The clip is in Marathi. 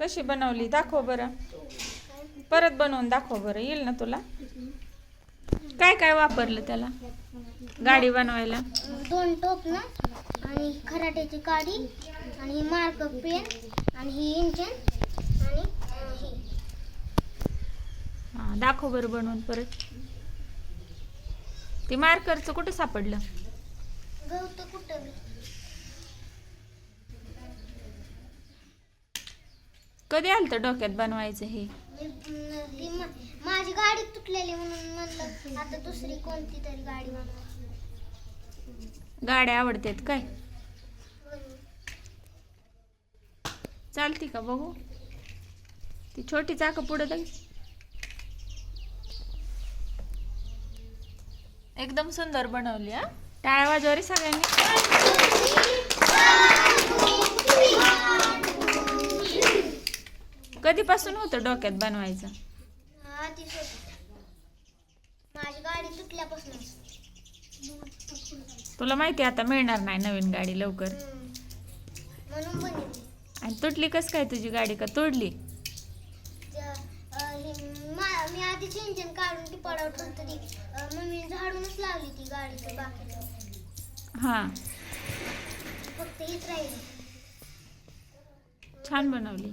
कशी बनवली? दाखव बरं. परत बनवून दाखव बरं. येईल ना तुला? काय काय वापरलं त्याला? गाडी बनवायला? दोन टोप ना? आणि खराट्याची काडी आणि मार्क पेन आणि ही इंजन आणि ही. हा दाखव बरं बनवून परत. ते मार्करचं कुठं सापडलं? गवत कुठं? कधी आलं तर डोक्यात बनवायचं हे? ती मा- माझी गाडी तुटलेली म्हणून म्हणलं आता दुसरी कोणती तरी गाडी बनवा गाड्या आवडतात काय? चालती का बघू? ती छोटी चाक पुढे दे एकदम सुंदर बनवली हा. टाळ्या वाजवा रे सगळ्यांनी कधीपासून होतं डोक्यात बनवायचं? माझी गाडी तुटल्यापासून तुला माहिती आहे आता मिळणार नाही नवीन गाडी लवकर. म्हणून बनवली आणि तुटली कस काय तुझी गाडी का? तोडली? त्या- अं, हे मा- मी आधीच इंजन काढून ती पडवत होतं. ती अं, मम्मीने झाडूनच लावली ती गाडीचं बाकीचं हां. फक्त हीच राहिली. छान बनवली.